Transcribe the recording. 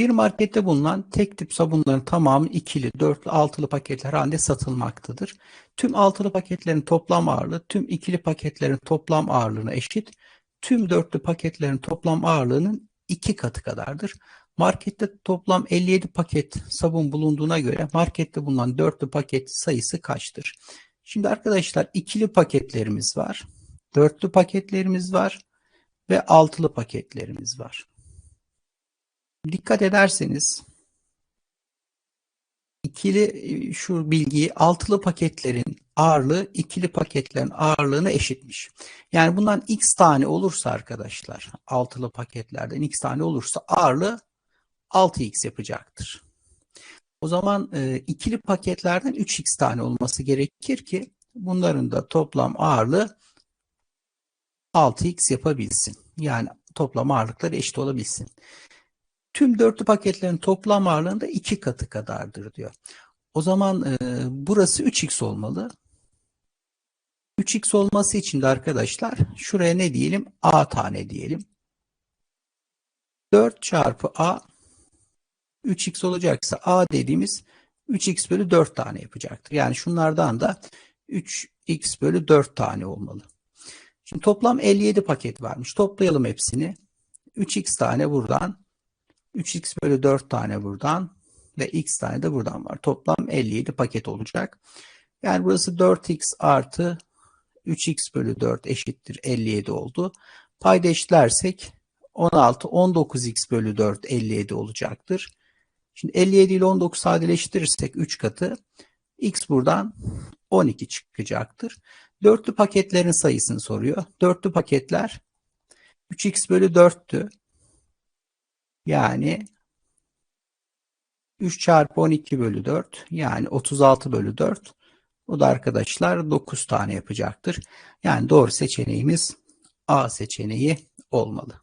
Bir markette bulunan tek tip sabunların tamamı ikili, dörtlü, altılı paketler halinde satılmaktadır. Tüm altılı paketlerin toplam ağırlığı tüm ikili paketlerin toplam ağırlığına eşit. Tüm dörtlü paketlerin toplam ağırlığının iki katı kadardır. Markette toplam 57 paket sabun bulunduğuna göre markette bulunan dörtlü paket sayısı kaçtır? Şimdi arkadaşlar ikili paketlerimiz var. Dörtlü paketlerimiz var ve altılı paketlerimiz var. Dikkat ederseniz ikili e, şu bilgiyi altılı paketlerin ağırlığı ikili paketlerin ağırlığına eşitmiş. Yani bundan x tane olursa arkadaşlar altılı paketlerden x tane olursa ağırlığı 6x yapacaktır. O zaman e, ikili paketlerden 3x tane olması gerekir ki bunların da toplam ağırlığı 6x yapabilsin. Yani toplam ağırlıkları eşit olabilsin. Tüm dörtlü paketlerin toplam ağırlığında iki katı kadardır diyor. O zaman e, burası 3x olmalı. 3x olması için de arkadaşlar şuraya ne diyelim? A tane diyelim. 4 çarpı A 3x olacaksa A dediğimiz 3x bölü 4 tane yapacaktır. Yani şunlardan da 3x bölü 4 tane olmalı. Şimdi toplam 57 paket varmış. Toplayalım hepsini. 3x tane buradan 3x bölü 4 tane buradan ve x tane de buradan var. Toplam 57 paket olacak. Yani burası 4x artı 3x bölü 4 eşittir 57 oldu. Payda eşitlersek 16, 19x bölü 4 57 olacaktır. Şimdi 57 ile 19 sadeleştirirsek 3 katı x buradan 12 çıkacaktır. Dörtlü paketlerin sayısını soruyor. Dörtlü paketler 3x bölü 4'tü. Yani 3 çarpı 12 bölü 4 yani 36 bölü 4. O da arkadaşlar 9 tane yapacaktır. Yani doğru seçeneğimiz A seçeneği olmalı.